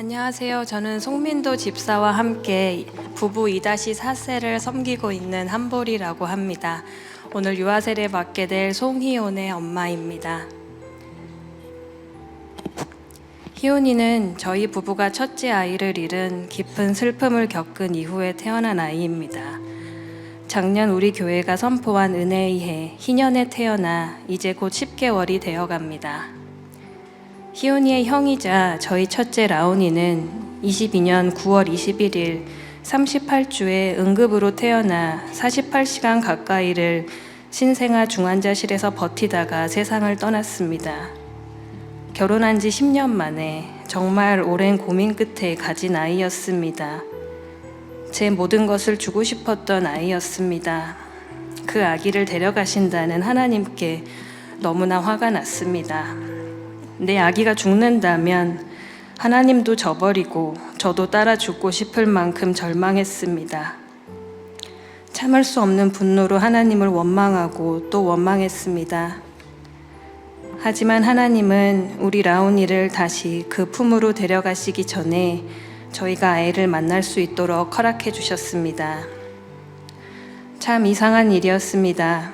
안녕하세요. 저는 송민도 집사와 함께 부부 2-4세를 섬기고 있는 한보리라고 합니다. 오늘 유아 세례 받게 될 송희온의 엄마입니다. 희온이는 저희 부부가 첫째 아이를 잃은 깊은 슬픔을 겪은 이후에 태어난 아이입니다. 작년 우리 교회가 선포한 은혜의 해 희년에 태어나 이제 곧 10개월이 되어 갑니다. 희온이의 형이자 저희 첫째 라온이는 22년 9월 21일 38주에 응급으로 태어나 48시간 가까이를 신생아 중환자실에서 버티다가 세상을 떠났습니다. 결혼한 지 10년 만에 정말 오랜 고민 끝에 가진 아이였습니다. 제 모든 것을 주고 싶었던 아이였습니다. 그 아기를 데려가신다는 하나님께 너무나 화가 났습니다. 내 아기가 죽는다면 하나님도 저버리고 저도 따라 죽고 싶을 만큼 절망했습니다. 참을 수 없는 분노로 하나님을 원망하고 또 원망했습니다. 하지만 하나님은 우리 라온이를 다시 그 품으로 데려가시기 전에 저희가 아이를 만날 수 있도록 허락해 주셨습니다. 참 이상한 일이었습니다.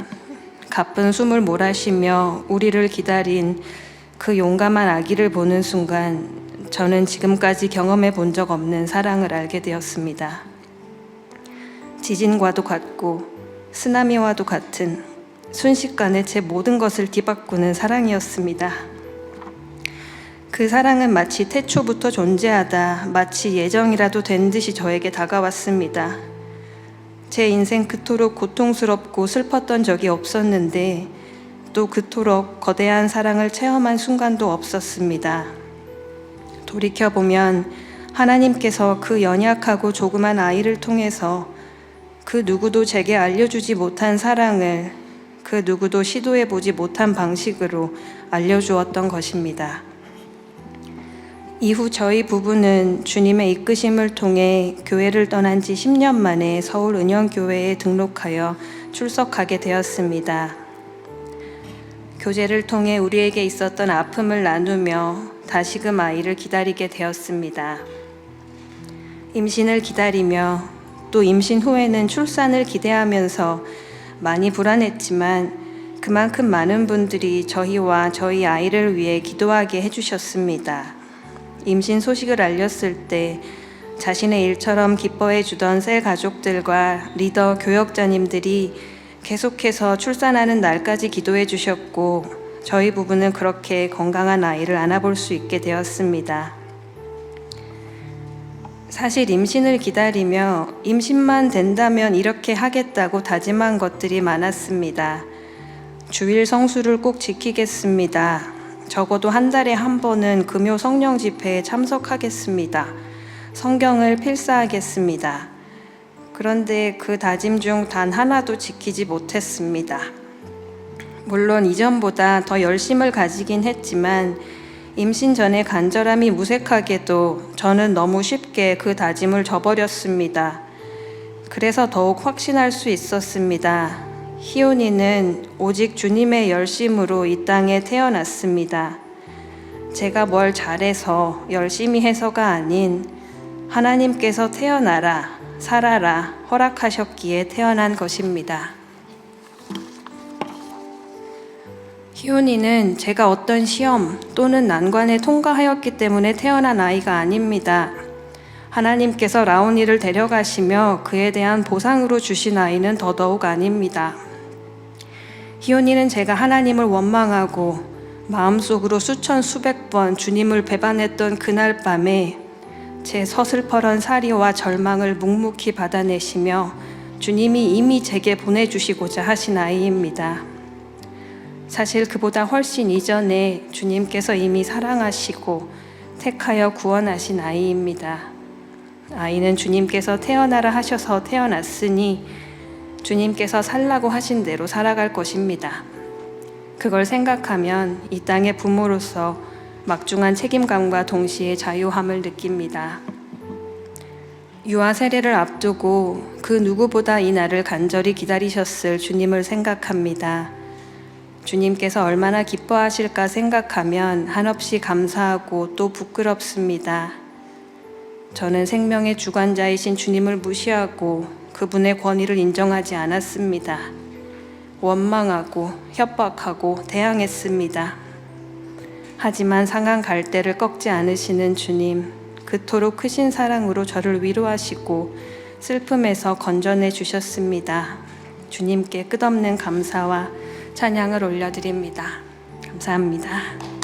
가쁜 숨을 몰아쉬며 우리를 기다린 그 용감한 아기를 보는 순간 저는 지금까지 경험해 본 적 없는 사랑을 알게 되었습니다. 지진과도 같고 쓰나미와도 같은 순식간에 제 모든 것을 뒤바꾸는 사랑이었습니다. 그 사랑은 마치 태초부터 존재하다 마치 예정이라도 된 듯이 저에게 다가왔습니다. 제 인생 그토록 고통스럽고 슬펐던 적이 없었는데 또 그토록 거대한 사랑을 체험한 순간도 없었습니다. 돌이켜보면 하나님께서 그 연약하고 조그만 아이를 통해서 그 누구도 제게 알려주지 못한 사랑을 그 누구도 시도해 보지 못한 방식으로 알려주었던 것입니다. 이후 저희 부부는 주님의 이끄심을 통해 교회를 떠난 지 10년 만에 서울 은영교회에 등록하여 출석하게 되었습니다. 교제를 통해 우리에게 있었던 아픔을 나누며 다시금 아이를 기다리게 되었습니다. 임신을 기다리며 또 임신 후에는 출산을 기대하면서 많이 불안했지만 그만큼 많은 분들이 저희와 저희 아이를 위해 기도하게 해주셨습니다. 임신 소식을 알렸을 때 자신의 일처럼 기뻐해 주던 셀 가족들과 리더 교역자님들이 계속해서 출산하는 날까지 기도해 주셨고 저희 부부는 그렇게 건강한 아이를 안아볼 수 있게 되었습니다. 사실 임신을 기다리며 임신만 된다면 이렇게 하겠다고 다짐한 것들이 많았습니다. 주일 성수를 꼭 지키겠습니다. 적어도 한 달에 한 번은 금요 성령 집회에 참석하겠습니다. 성경을 필사하겠습니다. 그런데 그 다짐 중 단 하나도 지키지 못했습니다. 물론 이전보다 더 열심을 가지긴 했지만 임신 전에 간절함이 무색하게도 저는 너무 쉽게 그 다짐을 저버렸습니다. 그래서 더욱 확신할 수 있었습니다. 희온이는 오직 주님의 열심으로 이 땅에 태어났습니다. 제가 뭘 잘해서 열심히 해서가 아닌 하나님께서 태어나라, 살아라 허락하셨기에 태어난 것입니다. 희온이는 제가 어떤 시험 또는 난관에 통과하였기 때문에 태어난 아이가 아닙니다. 하나님께서 라온이를 데려가시며 그에 대한 보상으로 주신 아이는 더더욱 아닙니다. 희온이는 제가 하나님을 원망하고 마음속으로 수천 수백 번 주님을 배반했던 그날 밤에 제 서슬퍼런 사리와 절망을 묵묵히 받아내시며 주님이 이미 제게 보내주시고자 하신 아이입니다. 사실 그보다 훨씬 이전에 주님께서 이미 사랑하시고 택하여 구원하신 아이입니다. 아이는 주님께서 태어나라 하셔서 태어났으니 주님께서 살라고 하신 대로 살아갈 것입니다. 그걸 생각하면 이 땅의 부모로서 막중한 책임감과 동시에 자유함을 느낍니다. 유아 세례를 앞두고 그 누구보다 이 날을 간절히 기다리셨을 주님을 생각합니다. 주님께서 얼마나 기뻐하실까 생각하면 한없이 감사하고 또 부끄럽습니다. 저는 생명의 주관자이신 주님을 무시하고 그분의 권위를 인정하지 않았습니다. 원망하고 협박하고 대항했습니다. 하지만 상한 갈대를 꺾지 않으시는 주님, 그토록 크신 사랑으로 저를 위로하시고 슬픔에서 건져내 주셨습니다. 주님께 끝없는 감사와 찬양을 올려드립니다. 감사합니다.